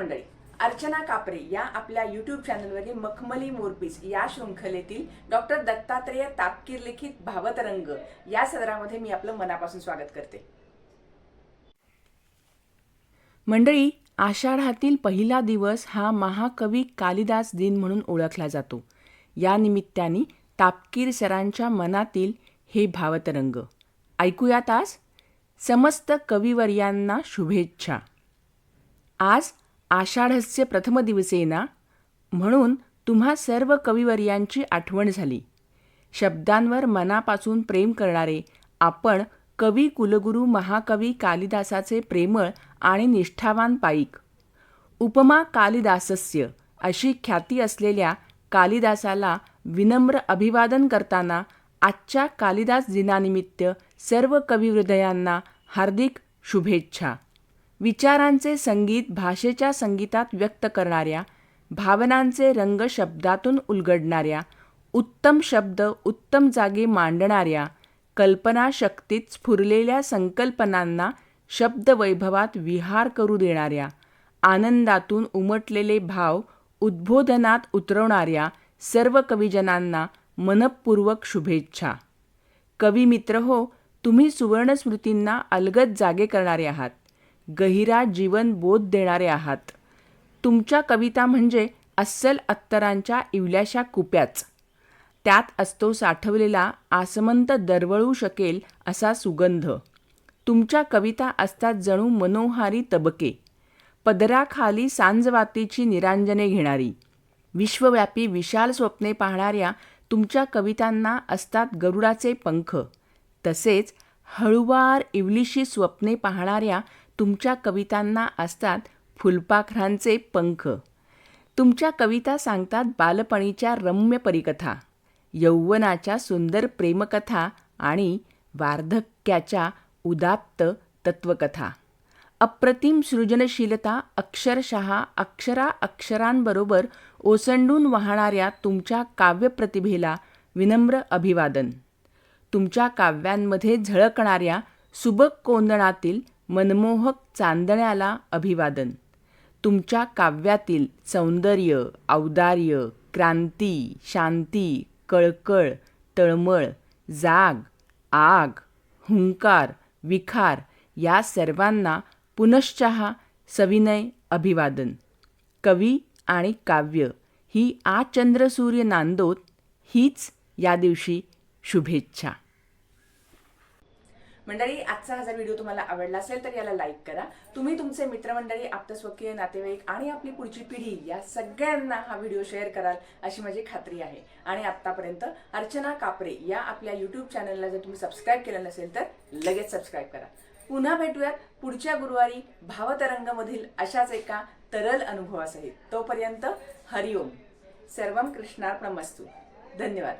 मंडळी अर्चना कापरे या आपल्या युट्यूब चॅनलवरील मखमली मोरपीस या शृंखलेतील डॉक्टर दत्तात्रेय तापकीर लिखित भावतरंग या सदरामध्ये मी आपलं मनापासून स्वागत करते. मंडळी आषाढातील पहिला दिवस हा महाकवी कालिदास दिन म्हणून ओळखला जातो. या निमित्ताने तापकीर सरांच्या मनातील हे भावतरंग. ऐकूयात आज समस्त कविवर्यांना शुभेच्छा. आज आषाढस्य प्रथम दिवसेना म्हणून तुम्हा सर्व कविवर्यांची आठवण झाली. शब्दांवर मनापासून प्रेम करणारे आपण कवी कुलगुरू महाकवी कालिदासाचे प्रेमळ आणि निष्ठावान पाईक. उपमा कालिदासस्य अशी ख्याती असलेल्या कालिदासाला विनम्र अभिवादन करताना आजच्या कालिदास दिनानिमित्त सर्व कविहृदयांना हार्दिक शुभेच्छा. विचारांचे संगीत भाषेच्या संगीतात व्यक्त करणाऱ्या भावनांचे रंग शब्दातून उलगडणाऱ्या उत्तम शब्द उत्तम जागी मांडणाऱ्या कल्पनाशक्तीत स्फुरलेल्या संकल्पनांना शब्दवैभवात विहार करू देणाऱ्या आनंदातून उमटलेले भाव उद्बोधनात उतरवणाऱ्या सर्व कविजनांना मनपूर्वक शुभेच्छा. कविमित्र हो तुम्ही सुवर्णस्मृतींना अलगद जागे करणारे आहात. गहिरा जीवन बोध देणारे आहात. तुमच्या कविता म्हणजे अस्सल अत्तरांच्या इवल्याशा कुप्याच. त्यात असतो साठवलेला आसमंत दरवळू शकेल असा सुगंध. तुमच्या कविता असतात जणू मनोहारी तबके. पदराखाली सांजवातीची निरांजने घेणारी. विश्वव्यापी विशाल स्वप्ने पाहणाऱ्या तुमच्या कवितांना असतात गरुडाचे पंख. तसेच हळुवार इवलीशी स्वप्ने पाहणाऱ्या तुमच्या कवितांना असतात फुलपाखरांचे पंख. तुमच्या कविता सांगतात बालपणीच्या रम्य परिकथा यौवनाच्या सुंदर प्रेमकथा आणि वार्धक्याच्या उदात्त तत्वकथा. अप्रतिम सृजनशीलता अक्षरशः अक्षरा अक्षरांबरोबर ओसंडून वाहणाऱ्या तुमच्या काव्यप्रतिभेला विनम्र अभिवादन. तुमच्या काव्यांमध्ये झळकणाऱ्या सुबक कोंदणातील मनमोहक चांदण्याला अभिवादन. तुमच्या काव्यातील सौंदर्य औदार्य क्रांती शांती कळकळ तळमळ जाग आग हुंकार विखार या सर्वांना पुनश्चहा सविनय अभिवादन. कवी आणि काव्य ही आचंद्रसूर्य नांदोत हीच या दिवशी शुभेच्छा. मंडळी आजचा हा जर व्हिडिओ तुम्हाला आवडला असेल तर याला लाईक करा. तुम्ही तुमचे मित्रमंडळी आप्तस्वकीय नातेवाईक आणि आपली पुढची पिढी या सगळ्यांना हा व्हिडिओ शेअर कराल अशी माझी खात्री आहे. आणि आत्तापर्यंत अर्चना कापरे या आपल्या यूट्यूब चॅनलला जर तुम्ही सबस्क्राईब केलं नसेल तर लगेच सबस्क्राईब करा. पुन्हा भेटूयात पुढच्या गुरुवारी भावतरंगमधील अशाच एका तरल अनुभवासहित. तोपर्यंत हरिओम. सर्वम कृष्णार्पणमस्तू. धन्यवाद.